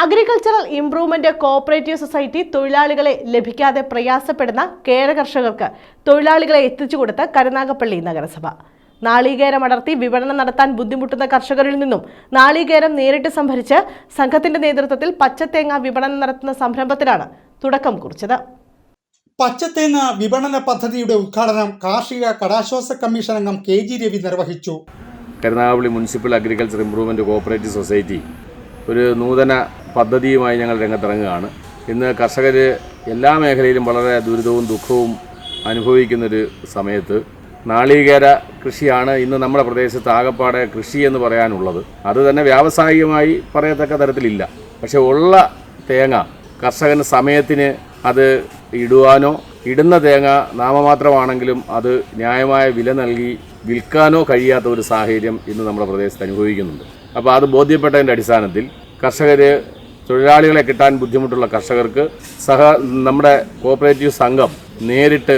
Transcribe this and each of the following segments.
Agricultural improvement cooperative society തൊഴിലാളികളെ ലഭിക്കാതെ പ്രയാസപ്പെടുന്ന കേര കർഷകർക്ക് തൊഴിലാളികളെ എത്തിച്ചു കൊടുത്ത് കരുനാഗപ്പള്ളി നഗരസഭ. നാളികേരം അടർത്തി വിപണനം നടത്താൻ ബുദ്ധിമുട്ടുന്ന കർഷകരിൽ നിന്നും നാളികേരം നേരിട്ട് സംഭരിച്ച് സംഘത്തിന്റെ നേതൃത്വത്തിൽ പച്ചത്തേങ്ങ വിപണനം നടത്തുന്ന സംരംഭത്തിനാണ് തുടക്കം കുറിച്ചത്. പച്ചത്തേങ്ങ വിപണന പദ്ധതിയുടെ ഉദ്ഘാടനം കാർഷിക കടാശ്വാസ കമ്മീഷൻ അംഗം കെ ജി രവി നിർവഹിച്ചു. Karunagappally municipal agriculture improvement cooperative society ഒരു നൂതന പദ്ധതിയുമായി ഞങ്ങൾ രംഗത്തിറങ്ങുകയാണ്. ഇന്ന് കർഷകർ എല്ലാ മേഖലയിലും വളരെ ദുരിതവും ദുഃഖവും അനുഭവിക്കുന്നൊരു സമയത്ത് നാളികേര കൃഷിയാണ് ഇന്ന് നമ്മുടെ പ്രദേശത്ത് ആകപ്പാടെ കൃഷി എന്ന് പറയാനുള്ളത്. അത് തന്നെ വ്യാവസായികമായി പറയത്തക്ക തരത്തിലില്ല. പക്ഷെ ഉള്ള തേങ്ങ കർഷകന് സമയത്തിന് അത് ഇടുവാനോ ഇടുന്ന തേങ്ങ നാമമാത്രമാണെങ്കിലും അത് ന്യായമായ വില നൽകി വിൽക്കാനോ കഴിയാത്ത ഒരു സാഹചര്യം ഇന്ന് നമ്മുടെ പ്രദേശത്ത് അനുഭവിക്കുന്നുണ്ട്. അപ്പോൾ അത് ബോധ്യപ്പെട്ടതിന്റെ അടിസ്ഥാനത്തിൽ കർഷകർ തൊഴിലാളികളെ കിട്ടാൻ ബുദ്ധിമുട്ടുള്ള കർഷകർക്ക് സഹ നമ്മുടെ കോപ്പറേറ്റീവ് സംഘം നേരിട്ട്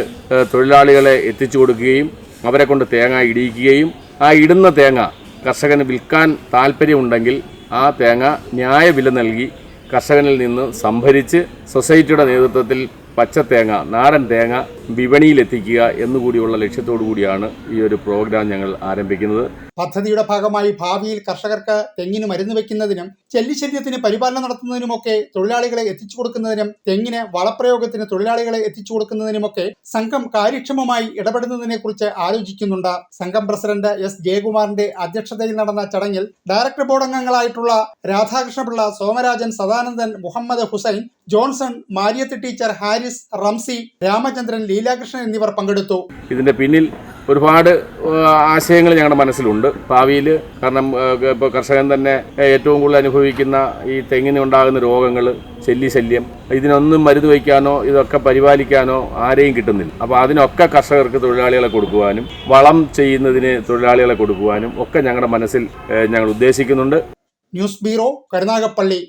തൊഴിലാളികളെ എത്തിച്ചു കൊടുക്കുകയും അവരെ കൊണ്ട് തേങ്ങ ഇടിയിക്കുകയും ആ ഇടുന്ന തേങ്ങ കർഷകന് വിൽക്കാൻ താല്പര്യമുണ്ടെങ്കിൽ ആ തേങ്ങ ന്യായവില നൽകി കർഷകനിൽ നിന്ന് സംഭരിച്ച് സൊസൈറ്റിയുടെ നേതൃത്വത്തിൽ പച്ച തേങ്ങ നാടൻ തേങ്ങ വിപണിയിലെത്തിക്കുക എന്നുകൂടിയുള്ള ലക്ഷ്യത്തോടു കൂടിയാണ് ഈ ഒരു പ്രോഗ്രാം ഞങ്ങൾ ആരംഭിക്കുന്നത്. പദ്ധതിയുടെ ഭാഗമായി ഭാവിയിൽ കർഷകർക്ക് തെങ്ങിന് മരുന്ന് വെക്കുന്നതിനും ചെല്ലിശല്യത്തിന് പരിപാലനം നടത്തുന്നതിനുമൊക്കെ തൊഴിലാളികളെ എത്തിച്ചു കൊടുക്കുന്നതിനും തെങ്ങിന് വളപ്രയോഗത്തിന് തൊഴിലാളികളെ എത്തിച്ചു കൊടുക്കുന്നതിനുമൊക്കെ സംഘം കാര്യക്ഷമമായി ഇടപെടുന്നതിനെ കുറിച്ച് ആലോചിക്കുന്നുണ്ട്. സംഘം പ്രസിഡന്റ് എസ്. ജയകുമാറിന്റെ അധ്യക്ഷതയിൽ നടന്ന ചടങ്ങിൽ ഡയറക്ടർ ബോർഡ് അംഗങ്ങളായിട്ടുള്ള രാധാകൃഷ്ണപിള്ള സോമരാജൻ സദാനന്ദൻ മുഹമ്മദ് ഹുസൈൻ ജോൺസൺ മാരിയത്ത് ടീച്ചർ ഹാരിസ് റംസി രാമചന്ദ്രൻ ലീലാകൃഷ്ണൻ എന്നിവർ പങ്കെടുത്തു. ഇതിന്റെ പിന്നിൽ ഒരുപാട് ആശയങ്ങൾ ഞങ്ങളുടെ മനസ്സിലുണ്ട്. ഭാവിയിൽ കാരണം ഇപ്പോൾ കർഷകൻ തന്നെ ഏറ്റവും കൂടുതൽ അനുഭവിക്കുന്ന ഈ തെങ്ങിന് ഉണ്ടാകുന്ന രോഗങ്ങൾ ശല്യശല്യം ഇതിനൊന്നും മരുന്ന് വയ്ക്കാനോ ഇതൊക്കെ പരിപാലിക്കാനോ ആരെയും കിട്ടുന്നില്ല. അപ്പോൾ അതിനൊക്കെ കർഷകർക്ക് തൊഴിലാളികളെ കൊടുക്കുവാനും വളം ചെയ്യുന്നതിന് തൊഴിലാളികളെ കൊടുക്കുവാനും ഒക്കെ ഞങ്ങളുടെ മനസ്സിൽ ഞങ്ങൾ ഉദ്ദേശിക്കുന്നുണ്ട്. News bureau Karunagappally.